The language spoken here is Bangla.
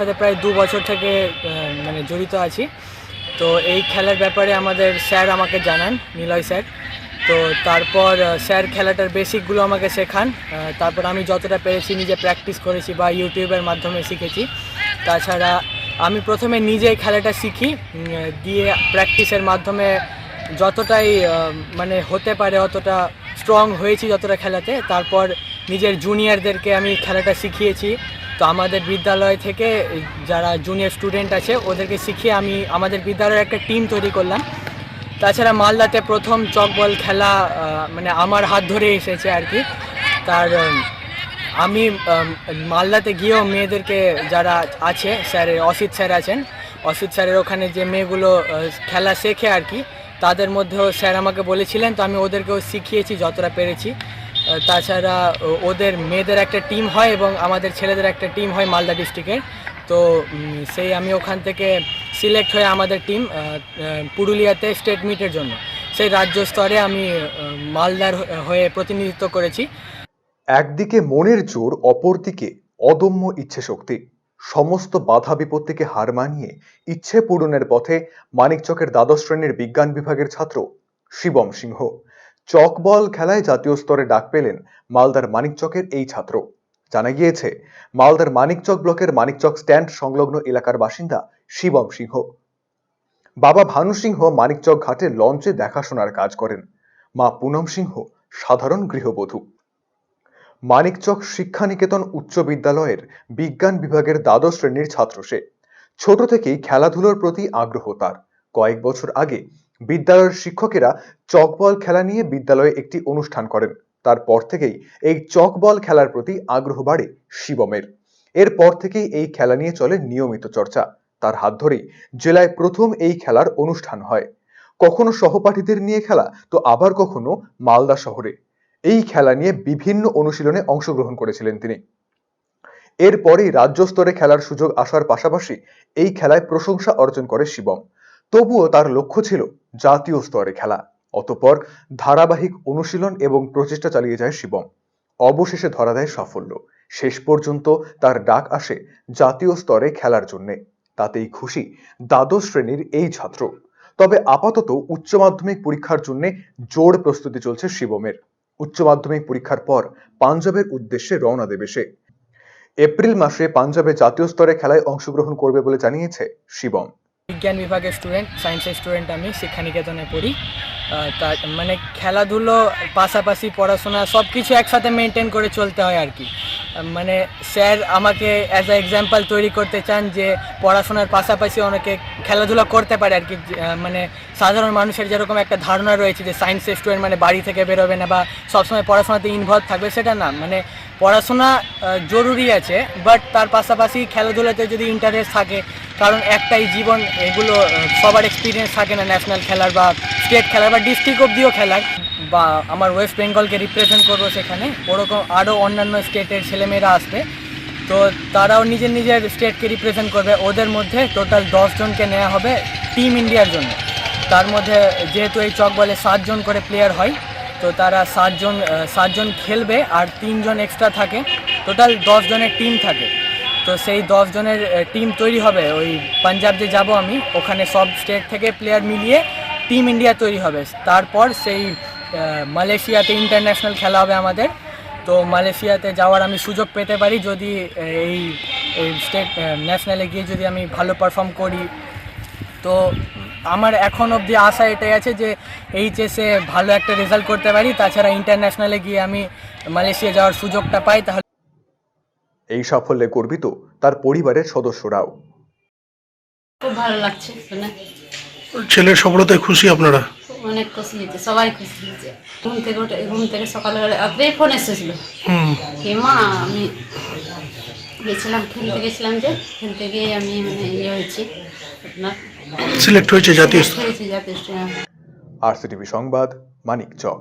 সাথে প্রায় দু বছর থেকে মানে জড়িত আছি। তো এই খেলার ব্যাপারে আমাদের স্যার আমাকে জানান, নিলয় স্যার। তো তারপর স্যার খেলাটার বেসিকগুলো আমাকে শেখান। তারপর আমি যতটা পেরেছি নিজে প্র্যাকটিস করেছি বা ইউটিউবের মাধ্যমে শিখেছি। তাছাড়া আমি প্রথমে নিজে খেলাটা শিখি দিয়ে প্র্যাকটিসের মাধ্যমে যতটাই মানে হতে পারে অতটা স্ট্রং হয়েছি যতটা খেলাতে। তারপর নিজের জুনিয়রদেরকে আমি খেলাটা শিখিয়েছি। তো আমাদের বিদ্যালয় থেকে যারা জুনিয়র স্টুডেন্ট আছে, ওদেরকে শিখিয়ে আমি আমাদের বিদ্যালয়ের একটা টিম তৈরি করলাম। তাছাড়া মালদাতে প্রথম চক বল খেলা মানে আমার হাত ধরে এসেছে আর কি। তার আমি মালদাতে গিয়েও মেয়েদেরকে যারা আছে স্যার অসিত স্যার আছেন। অসিত স্যারের ওখানে যে মেয়েগুলো খেলা শেখে আর কি, তাদের মধ্যেও স্যার আমাকে বলেছিলেন, তো আমি ওদেরকেও শিখিয়েছি, যতটা পেরেছি। তাছাড়া ওদের মেয়েদের একটা টিম হয় এবং আমাদের ছেলেদের একটা টিম হয় মালদা ডিস্ট্রিক্টের তো সেই আমি ওখান থেকে সিলেক্ট হয়ে আমাদের টিম পুরুলিয়াতে স্টেট মিটের জন্য। সেই রাজ্য স্তরে আমি মালদার হয়ে প্রতিনিধিত্ব করেছি। একদিকে মনের জোর, অপরদিকে অদম্য ইচ্ছে শক্তি সমস্ত বাধা বিপত্তিকে হার মানিয়ে ইচ্ছে পূরণের পথে মানিকচকের দ্বাদশ শ্রেণির বিজ্ঞান বিভাগের ছাত্র শিবম সিংহ। চকবল খেলায় জাতীয় স্তরে ডাক পেলেন মালদার মানিকচকের এই ছাত্র। জানা গিয়েছে, মালদার মানিকচক ব্লকের মানিকচক স্ট্যান্ড সংলগ্ন এলাকার বাসিন্দা শিবম সিংহ। বাবা ভানু সিংহ মানিকচক ঘাটে লঞ্চে দেখাশোনার কাজ করেন। মা পুনম সিংহ সাধারণ গৃহবধূ। মানিকচক শিক্ষানিকেতন উচ্চ বিদ্যালয়ের বিজ্ঞান বিভাগের দ্বাদশ শ্রেণির ছাত্র সে। ছোট থেকেই খেলাধুলোর প্রতি আগ্রহ তার। কয়েক বছর আগে বিদ্যালয়ের শিক্ষকেরা চকবল খেলা নিয়ে বিদ্যালয়ে একটি অনুষ্ঠান করেন। তারপর থেকেই এই চকবল খেলার প্রতি আগ্রহ বাড়ে শিবমের। এরপর থেকেই এই খেলা নিয়ে চলে নিয়মিত চর্চা। তার হাত ধরেই জেলায় প্রথম এই খেলার অনুষ্ঠান হয়। কখনো সহপাঠীদের নিয়ে খেলা, তো আবার কখনো মালদা শহরে। এই খেলা নিয়ে বিভিন্ন অনুশীলনে অংশগ্রহণ করেছিলেন তিনি। এরপরেই রাজ্য স্তরে খেলার সুযোগ আসার পাশাপাশি এই খেলায় প্রশংসা অর্জন করে শিবম। তবুও তার লক্ষ্য ছিল জাতীয় স্তরে খেলা। অতপর ধারাবাহিক অনুশীলন এবং প্রচেষ্টা চালিয়ে যায় শিবম। অবশেষে ধরা দেয় সাফল্য। শেষ পর্যন্ত তার ডাক আসে জাতীয় স্তরে খেলার জন্যে। তাতেই খুশি দ্বাদশ শ্রেণির এই ছাত্র। তবে আপাতত উচ্চ মাধ্যমিক পরীক্ষার জন্য জোর প্রস্তুতি চলছে শিবমের। উচ্চ মাধ্যমিক পরীক্ষার পর পাঞ্জাবের উদ্দেশ্যে রওনা দেবে সে। এপ্রিল মাসে পাঞ্জাবে জাতীয় স্তরে খেলায় অংশগ্রহণ করবে বলে জানিয়েছে শিবম। বিজ্ঞান বিভাগের স্টুডেন্ট সায়েন্সের স্টুডেন্ট আমি, শিক্ষানিকেতনে পড়ি। তার মানে খেলাধুলো, পাশাপাশি পড়াশোনা সব কিছু একসাথে মেনটেন করে চলতে হয় আর কি। মানে স্যার আমাকে অ্যাজ আ এক্সাম্পল তৈরি করতে চান যে পড়াশোনার পাশাপাশি অনেকে খেলাধুলা করতে পারে আর কি। মানে সাধারণ মানুষের যেরকম একটা ধারণা রয়েছে যে সায়েন্সের স্টুডেন্ট মানে বাড়ি থেকে বেরোবে না বা সবসময় পড়াশোনাতে ইনভলভ থাকবে, সেটা না। মানে পড়াশোনা জরুরি আছে বাট তার পাশাপাশি খেলাধুলাতে যদি ইন্টারেস্ট থাকে কারণ একটাই জীবন, এগুলো সবার এক্সপিরিয়েন্স থাকে না ন্যাশনাল খেলার বা স্টেট খেলার বা ডিস্ট্রিক্ট অবধিও খেলার। বা আমার ওয়েস্ট বেঙ্গলকে রিপ্রেজেন্ট করব সেখানে। ওরকম আরও অন্যান্য স্টেটের ছেলেমেয়েরা আসবে। তো তারাও নিজের নিজের স্টেটকে রিপ্রেজেন্ট করবে। ওদের মধ্যে টোটাল দশজনকে নেওয়া হবে টিম ইন্ডিয়ার জন্য। তার মধ্যে যেহেতু এই চক বলে সাতজন করে প্লেয়ার হয়, তো তারা সাতজন সাতজন খেলবে আর তিনজন এক্সট্রা থাকে। টোটাল দশজনের টিম থাকে। তো সেই দশ জনের টিম তৈরি হবে। ওই পাঞ্জাব যে যাব আমি, ওখানে সব স্টেট থেকে প্লেয়ার মিলিয়ে টিম ইন্ডিয়া তৈরি হবে। তারপর সেই মালয়েশিয়াতে ইন্টারন্যাশনাল খেলা হবে আমাদের। তো মালয়েশিয়াতে যাওয়ার আমি সুযোগ পেতে পারি যদি এই এই স্টেট ন্যাশনালে গিয়ে যদি আমি ভালো পারফর্ম করি। তো আমার এখন অবধি আশা এটাই আছে যে এইচএসে ভালো একটা রেজাল্ট করতে পারি। তাছাড়া ইন্টারন্যাশনালে গিয়ে আমি মালয়েশিয়া যাওয়ার সুযোগটা পাই, তাহলে এই সাফল্যে গর্বিত তার পরিবারের সদস্যরাও। খুব ভালো লাগছে শুনে। ছেলের সফলতায় খুশি আপনারা? অনেক খুশি হয়েছে সবাই খুশি হয়েছে। ঘুম থেকে উঠে ঘুম থেকে সকালবেলা রাত্রেই ফোন এসেছিল। মা আমি গেছিলাম খেলতে গেছিলাম যে খেলতে গিয়ে আমি মানে ইয়ে হয়েছি আপনার। সিলেক্ট হয়েছে জাতীয়। হয়েছি জাতীয় আরসিটিভি সংবাদ মানিকচক।